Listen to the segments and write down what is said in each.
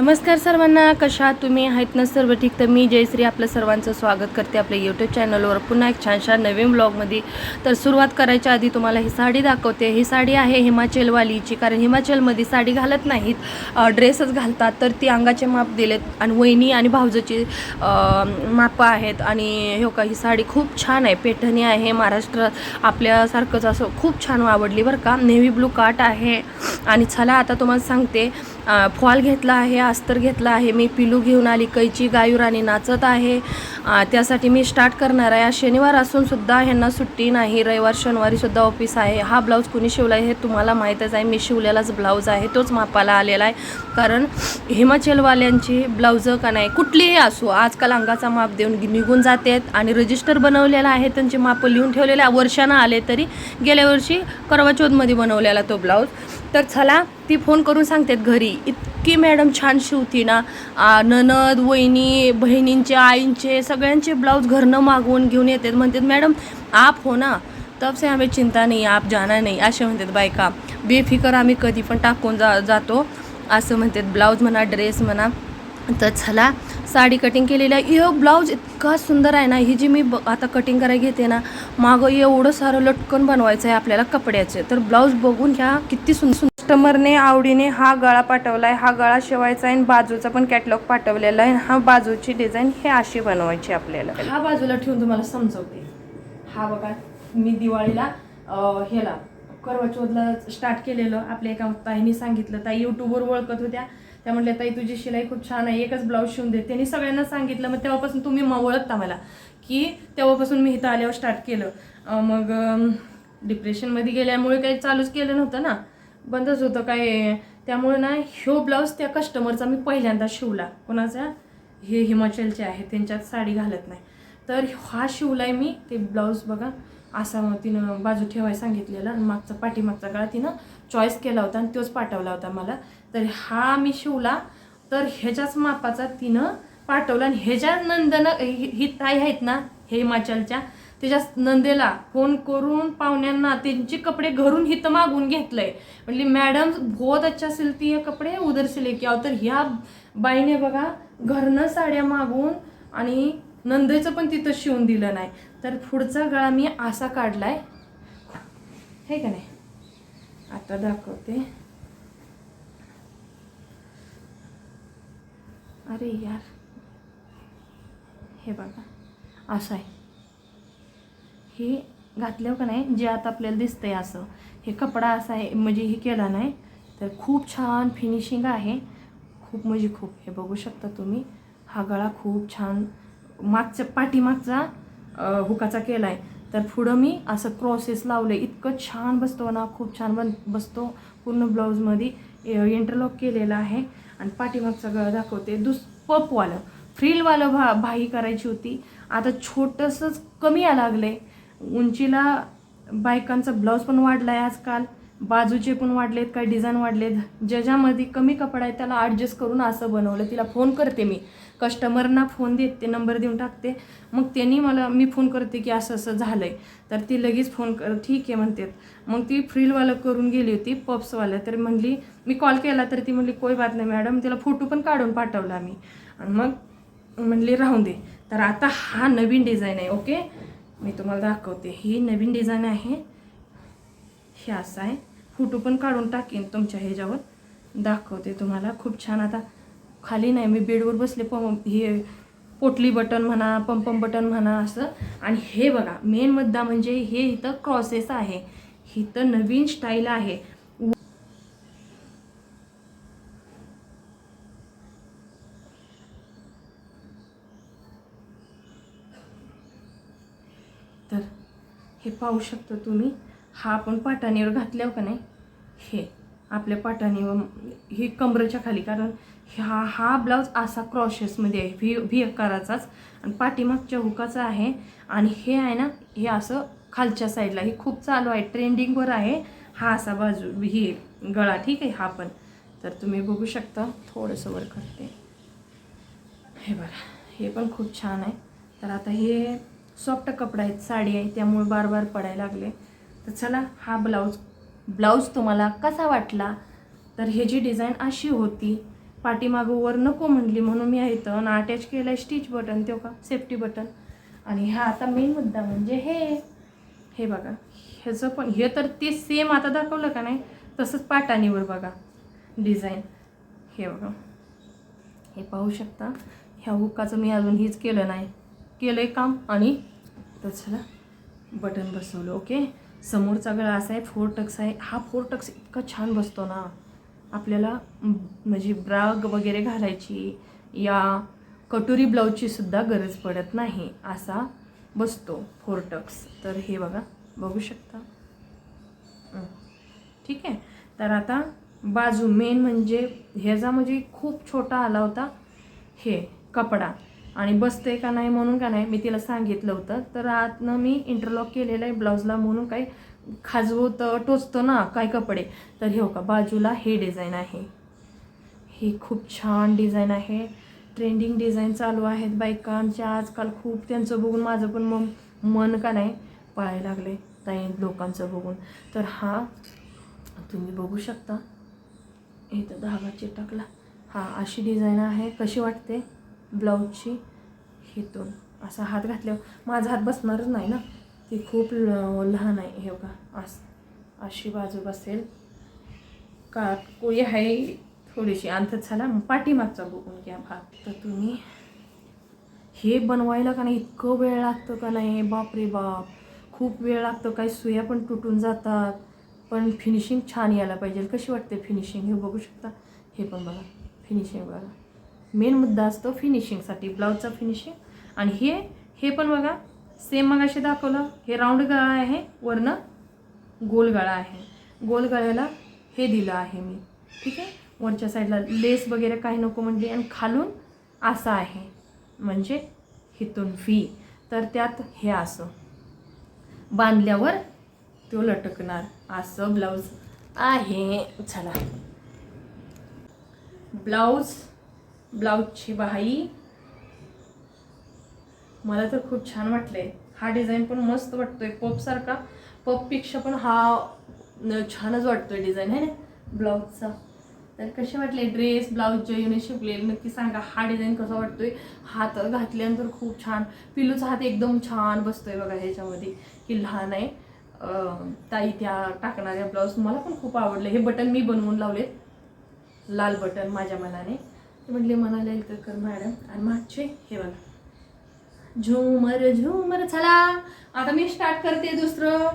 नमस्कार सर्वांना कशा तुम्ही? आहेत ना सर्व ठीक? तर मी जयश्री आपलं सर्वांचं स्वागत करते आपल्या यूट्यूब चॅनलवर पुन्हा एक छानशा नवीन ब्लॉगमध्ये तर सुरुवात करायच्या आधी तुम्हाला ही साडी दाखवते. ही साडी आहे हिमाचलवालीची कारण हिमाचलमध्ये साडी घालत नाहीत. ड्रेसच घालतात. तर ती अंगाचे माप दिलेत आणि वहिनी आणि भाऊजाची मापं आहेत. आणि हो का ही साडी खूप छान आहे. पेठणी आहे. महाराष्ट्र आपल्यासारखंच असं खूप छान आवडली बरं का. नेव्ही ब्लू काट आहे. आणि चला आता तुम्हाला सांगते. फॉल घेतला आहे अस्तर घेतला आहे. मी पिलू घेऊन आली कैची गायूर आणि नाचत आहे. त्यासाठी मी स्टार्ट करणार आहे. आज शनिवार असून सुद्धा ह्यांना सुट्टी नाही. रविवार शनिवारी सुद्धा ऑफिस आहे. हा ब्लाऊज कुणी शिवला आहे हे तुम्हाला माहीतच आहे. मी शिवलेलाच ब्लाऊज आहे. तोच मापाला आलेला आहे. कारण हिमाचलवाल्यांची ब्लाऊजं का नाही कुठलीही असो आजकाल अंगाचा माप देऊन निघून जातात आणि रजिस्टर बनवलेला आहे. त्यांचे माप लिहून ठेवलेले आहे. वर्षानं आले तरी गेल्या वर्षी करवा चौथमध्ये बनवलेला तो ब्लाऊज तर चला ती फोन करून सांगतात घरी. इतकी मॅडम छान शिवती ना. ननद वहिनी बहिणींचे आईंचे सगळ्यांचे ब्लाऊज घरनं मागवून घेऊन येतात. म्हणतात मॅडम आप हो ना. तब से हमें चिंता नाही आप जाना नाही. असे म्हणतात बायका. बेफिकर आम्ही कधी पण टाकून जा जातो. असं म्हणतात ब्लाऊज म्हणा ड्रेस म्हणा. तर चला साडी कटिंग केलेली आहे. हे ब्लाऊज इतका सुंदर आहे ना ही जी मी ब आता कटिंग करायला घेते ना मागं एवढं सारं लटकन बनवायचं आहे आपल्याला कपड्याचे. तर ब्लाऊज बघून घ्या किती सुंदर. कस्टमरने आवडीने हा गळा पाठवला आहे हा गळा शिवायचा आहे आणि बाजूचा पण कॅटलॉग पाठवलेला आहे. हा बाजूची डिझाईन हे अशी बनवायची आपल्याला. हा बाजूला ठेवून तुम्हाला समजवते. हा बघा मी दिवाळीला ह्याला करवा स्टार्ट केलेलं आपल्या एका ताईने सांगितलं. ताई यूट्यूबवर ओळखत होत्या. त्या म्हटल्या ताई तुझी शिलाई खूप छान आहे एकच ब्लाऊज शिवून देते. त्यांनी सगळ्यांना सांगितलं. मग तेव्हापासून तुम्ही म ओळखता मला की तेव्हापासून मी इथं आल्यावर स्टार्ट केलं. मग डिप्रेशनमध्ये गेल्यामुळे काही चालूच केलं नव्हतं ना. बंदच होतं काय. त्यामुळे ना ह्यो ब्लाऊज त्या कस्टमरचा मी पहिल्यांदा शिवला. कोणाचा? हे हिमाचलचे आहे त्यांच्यात साडी घालत नाही. तर हा शिवलाय मी ते ब्लाऊज बघा. असा मग तिनं बाजू ठेवायला सांगितलेलं आणि मागचा पाठीमागचा गळा तिनं चॉईस केला होता आणि तोच पाठवला होता मला. तर हा मी शिवला तर ह्याच्याच मापाचा तिनं पाठवला आणि ह्याच्या नंदनं ही ताई आहेत ना हे हिमाचलच्या त्याच्या नंदेला फोन करून पाहुण्यांना त्यांचे कपडे घरून हिथं मागून घेतलंय. म्हणली मॅडम बहुत अच्छा सिलती हे कपडे उदर सिले की तर ह्या बाईने बघा घरनं साड्या मागून आणि नंदेचं पण तिथं शिवून दिलं नाही. तर पुढचा गळा मी असा काढलाय. हे का नाही? आता दाखवते. अरे यार. हे बघा. असं आहे. हे घातल्यावर का नाही जे आता आपल्याला दिसतंय असं. हे कपडा असा आहे म्हणजे हे केला नाही. तर खूप छान फिनिशिंग आहे. खूप म्हणजे खूप. हे बघू शकता तुम्ही. हा गळा खूप छान मागच्या पाठीमागचा हुकाचा केला आहे तर पुढं मी असं क्रॉसेस लावलं इतकं छान बसतो ना खूप छान बन बसतो पूर्ण ब्लाऊजमध्ये इंटरलॉक केलेला आहे. आणि पाठीमागचा गळा दाखवते. दुस पपवालं फ्रीलवालं भा भाई करायची होती. आता छोटंसंच कमी यायला लागलं उंचीला बायकांचा ब्लाऊज पण वाढला आहे आजकाल. बाजूचे पण वाढलेत काही डिझाईन वाढलेत. ज्याच्यामध्ये कमी कपडा आहे त्याला ॲडजस्ट करून असं बनवलं. तिला फोन करते मी. कस्टमरना फोन देते नंबर देऊन टाकते. मग त्यांनी मला मी फोन करते की असं असं झालं आहे तर ती लगेच फोन कर ठीक आहे म्हणतात. मग ती फ्रीलवालं करून गेली होती पप्सवालं. तर म्हणली मी कॉल केला तर ती म्हणली कोई बात नाही मॅडम तिला फोटो पण काढून पाठवला मी. आणि मग म्हणली राहून दे. तर आता हा नवीन डिझाईन आहे ओके मी तुम्हाला दाखवते. ही नवीन डिझाईन आहे. हे असं आहे. फोटो पण काढून टाकेन तुमच्या ह्याच्यावर. दाखवते तुम्हाला. खूप छान. आता खाली नाही मी बेडवर बसले पंप हे पोटली बटन म्हणा पंपम बटन म्हणा असं. आणि हे बघा मेन मुद्दा म्हणजे हे इथं क्रॉसेस आहे. इथं नवीन स्टाईल आहे. तर हे पाहू शकता तुम्ही. हा आपण पाटाणीवर घातल्यावर का नाही? हे आपल्या पाटाणीवर हे कमरेच्या खाली कारण हा हा ब्लाऊज असा क्रॉशेसमध्ये आहे व्ही व्ही आकाराचाच आणि पाठीमागच्या हुकाचा आहे आणि हे आहे ना हे असं खालच्या साईडला हे खूप चालू आहे ट्रेंडिंगवर आहे हा असा बाजू ही गळा ठीक आहे हा पण. तर तुम्ही बघू शकता थोडंसं वर करते. हे बरं हे पण खूप छान आहे. तर आता हे सॉफ्ट कपडा आहेत साडी आहे त्यामुळे बार बार पडायला लागले. तर चला हा ब्लाऊज ब्लाऊज तुम्हाला कसा वाटला? तर ह्याची डिझाईन अशी होती पाठीमागं वर नको म्हणली म्हणून मी इथं आणि अटॅच केलं आहे स्टिच बटन तो का? सेफ्टी बटन आणि हा आता मेन मुद्दा म्हणजे हे हे बघा ह्याचं पण हे तर ते सेम आता दाखवलं का नाही? तसंच पाटाणीवर बघा डिझाईन हे बघा हे पाहू शकता ह्या हुकाचं मी अजून हेच केलं नाही. केलं आहे काम आणि तर चला बटन बसवलं ओके समोरचा गळा असा आहे फोर टक्स आहे. हा फोर टक्स इतका छान बसतो ना. आपल्याला म्हणजे ब्राग वगैरे घालायची या कटोरी ब्लाऊजची सुद्धा गरज पडत नाही असा बसतो फोर टक्स तर हे बघा बघू शकता. ठीक आहे? तर आता बाजू मेन म्हणजे ह्याचा म्हणजे खूप छोटा आला होता हे कपडा. आणि बसते का नाही म्हणून का नाही मी तिला सांगितलं होतं. तर आतनं मी इंटरलॉक केलेलं आहे ब्लाऊजला म्हणून काही खाजवतं टोचतं ना काय कपडे. तर हे हो का बाजूला हे डिझाईन आहे. ही खूप छान डिझाईन आहे. ट्रेंडिंग डिझाईन चालू आहेत बायकांच्या आजकाल खूप त्यांचं बघून माझं पण मग मन का नाही पळायला लागले ताई लोकांचं बघून. तर हा तुम्ही बघू शकता. इथं धागा चिटकला. हा अशी डिझाईन आहे. कशी वाटते ब्लाऊजची हेतून असा हात घातल्यावर माझा हात बसणारच नाही ना. ती खूप लहान आहे हे बघा. अस अशी बाजू बसेल. का कोळी आहे? थोडीशी अंत झाला. पाठीमागचा बघून घ्या भाग. तर तुम्ही हे बनवायला का नाही? इतकं वेळ लागतं का नाही? बापरे बाप. खूप वेळ लागतो. काही सुया पण तुटून जातात. पण फिनिशिंग छान यायला पाहिजे. कशी वाटते फिनिशिंग हे बघू शकता? हे पण बघा. फिनिशिंग बघा. मेन मुद्दा असतो फिनिशिंगसाठी ब्लाऊजचा फिनिशिंग आणि हे हे पण बघा सेम मग असे दाखवलं हे राऊंड गळा आहे वरनं गोल गळा आहे. गोल गळ्याला हे दिलं आहे मी. ठीक आहे? वरच्या साईडला लेस वगैरे काही नको म्हणजे आणि खालून असं आहे. म्हणजे हिथून व्ही तर त्यात हे असं. बांधल्यावर तो लटकणार. असं ब्लाऊज आहे. चला. ब्लाऊज ब्लाऊजची बाई मला तर खूप छान वाटलंय. हा डिझाईन पण मस्त वाटतोय. पपसारखा पपपेक्षा पण हा छानच वाटतोय डिझाईन आहे ना? ब्लाऊजचा. तर कसे वाटले ड्रेस ब्लाऊज जे युने नक्की सांगा. हा डिझाईन कसा वाटतोय? हात घातल्यानंतर खूप छान. पिलूचा हात एकदम छान बसतोय बघा ह्याच्यामध्ये. की लहान आहे. ताई त्या टाकणाऱ्या ब्लाऊज. मला पण खूप आवडलं. हे बटन मी बनवून लावलेत. लाल बटन माझ्या मनाने. म्हटले मनाला येईल कर मॅडम. आणि मागचे हे बघा. झुमर झुमर चला. आता मी स्टार्ट करते दुसरं.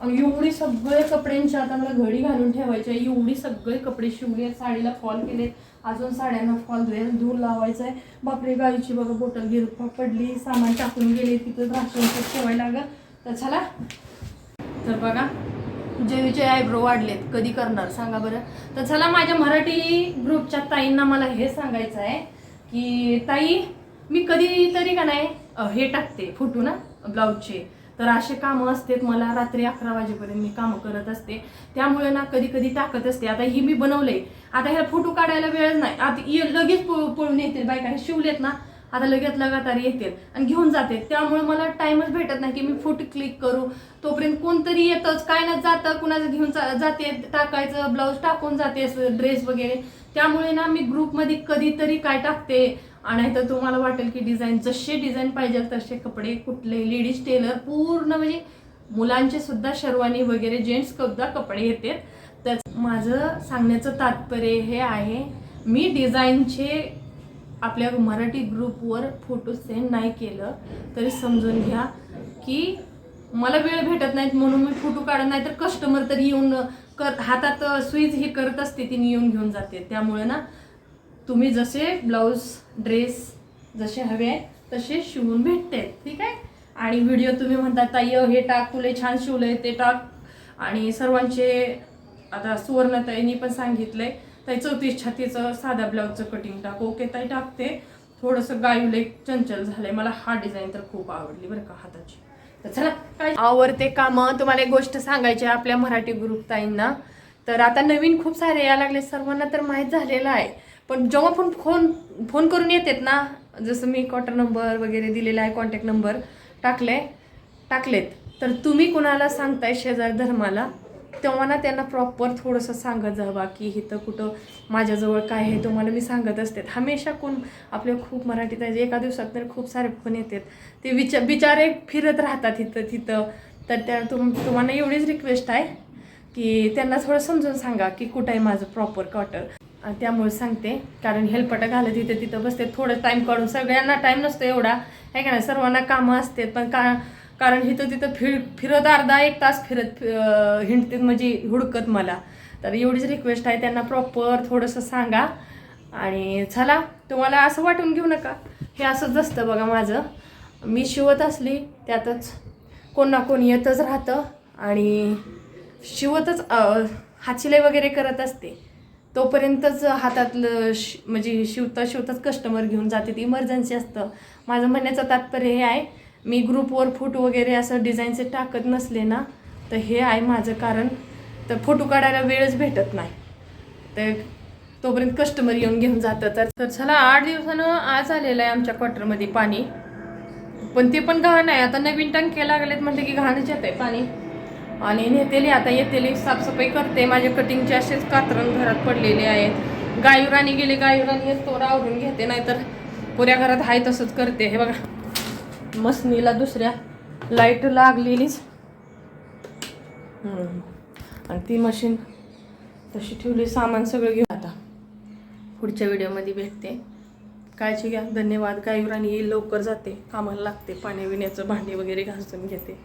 आणि एवढी सगळे कपड्यांची आता मला घडी घालून ठेवायची आहे. एवढी सगळे कपडे शिवले आहेत साडीला फॉल केले अजून साड्यांना फॉल धूर लावायचा आहे बापरे गाईची बघा बोटल गिर पडली सामान टाकून गेले तिथं राशन ठेवायला लागलं. तर चला. तर बघा जयचे आयब्रो वाढलेत कधी करणार सांगा बरं. तर चला माझ्या मराठी ग्रुपच्या ताईंना मला हे सांगायचं आहे की ताई मी कधीतरी का नाही हे टाकते फोटो ना ब्लाऊजचे. तर असे कामं असतात मला रात्री अकरा वाजेपर्यंत मी कामं करत असते. त्यामुळे ना कधी कधी टाकत असते. आता ही मी बनवले आता ह्याला फोटो काढायला वेळच नाही. आता लगेच पळून येतील बायका. हे शिवलेत ना आता लगेच लगातार येतील आणि घेऊन जाते त्यामुळे मला टाइमच भेटत नाही की मी फोटो क्लिक करू. तोपर्यंत कोणतरी येतच. काय ना जातं कुणाचं घेऊन जा- जाते टाकायचं ब्लाऊज टाकून जाते ड्रेस वगैरे. त्यामुळे ना मी ग्रुपमध्ये कधीतरी काय टाकते? आणि तर तुम्हाला वाटेल की डिझाईन जसे डिझाईन पाहिजे तसे कपडे कुठले लेडीज टेलर पूर्ण म्हणजे मुलांचे सुद्धा शेरवानी वगैरे जेंट्स सुद्धा कपडे येतात. तर माझं सांगण्याचं तात्पर्य हे आहे मी डिझाईनचे आपल्या मराठी ग्रुपवर फोटो सेंड नाही केलं तरी समजून घ्या की मला वेळ भेटत नाहीत म्हणून मी फोटो काढत नाही तर कस्टमर तरी येऊन कर हातात स्विच हे करत असते तिने येऊन घेऊन जाते. त्यामुळे ना तुम्ही जसे ब्लाऊज ड्रेस जसे हवे आहे तसे शिवून भेटते. ठीक आहे? आणि व्हिडिओ तुम्ही म्हणता ताई हे टाक तुले छान शिवलंय ते टाक. आणि सर्वांचे आता सुवर्णताईंनी पण सांगितलं आहे ताई चौतीस छातीचं साध्या ब्लाऊजचं कटिंग टाक. ओके ताई टाकते. थोडंसं गायुले चंचल झालंय. मला हा डिझाईन तर खूप आवडली बरं का हाताची. तर चला काय आवडते कामं. तुम्हाला एक गोष्ट सांगायची आहे आपल्या मराठी ग्रुप ताईंना. तर आता नवीन खूप सारे यायला लागले. सर्वांना तर माहीत झालेलं आहे. पण जेव्हा पण फोन फोन करून येतात ना जसं मी कॉन्टॅक्ट नंबर वगैरे दिलेला आहे कॉन्टॅक्ट नंबर टाकले टाकलेत. तर तुम्ही कुणाला सांगताय शेजार धर्माला? तेव्हा ना त्यांना प्रॉपर थोडंसं सांगत जावा की इथं कुठं माझ्याजवळ काय आहे तुम्हाला मी सांगत असते हमेशा कोण आपल्या खूप मराठीत आहे एका दिवसात तर खूप सारे फोन येतात. ते विचार बिचारे फिरत राहतात इथं तिथं. तर त्या तुम तुम्हाला एवढीच रिक्वेस्ट आहे की त्यांना थोडं समजून सांगा की कुठं आहे माझं प्रॉपर क्वार्टर त्यामुळे सांगते. कारण हेलपटं घालत इथं तिथं बसते थोडं टाईम काढून सगळ्यांना टाईम नसतो एवढा. आहे का नाही? सर्वांना कामं असतात. पण का कारण इथं तिथं फिर फिरत अर्धा एक तास फिरत हिंडते म्हणजे हुडकत मला. तर एवढीच रिक्वेस्ट आहे त्यांना प्रॉपर थोडंसं सांगा. आणि चला तुम्हाला असं वाटून घेऊ नका. हे असंच असतं बघा माझं. मी शिवत असली त्यातच कोण ना कोण येतच राहतं. आणि शिवतच हाचिले हातशिलाई वगैरे करत असते. तोपर्यंतच हातातलं शि म्हणजे शिवता शिवताच कस्टमर घेऊन जाते ती इमर्जन्सी असतं. माझं म्हणण्याचं तात्पर्य हे आहे. मी ग्रुपवर फोटो वगैरे असं डिझाईनचे टाकत नसले ना तर हे आहे माझं कारण. तर फोटो काढायला वेळच भेटत नाही. तर तोपर्यंत कस्टमर येऊन घेऊन जातात. तर चला आठ दिवसानं आज आलेलं आहे आमच्या क्वार्टरमध्ये पाणी. पण ते पण घाण आहे. आता नवीन टंके लागलेत म्हटलं की घाणच येत आहे पाणी. आणि नेतेली आता येतेली साफसफाई करते. माझे कटिंगचे असेच कातरण घरात पडलेले आहेत. गायुराणी गेले गायुराणी येतो आवरून घेते. नाहीतर पुऱ्या घरात आहे तसंच करते. हे बघा. मसनीला दुसऱ्या लाइट लागलेलीच. आणि ती मशीन तशी ठेवली सामान सगळं घेऊन. आता पुढच्या व्हिडिओमध्ये भेटते. काळजी घ्या. धन्यवाद. गायुराणी आणि लवकर जाते. कामाला लागते. पाणी विण्याचं भांडी वगैरे घासून घेते.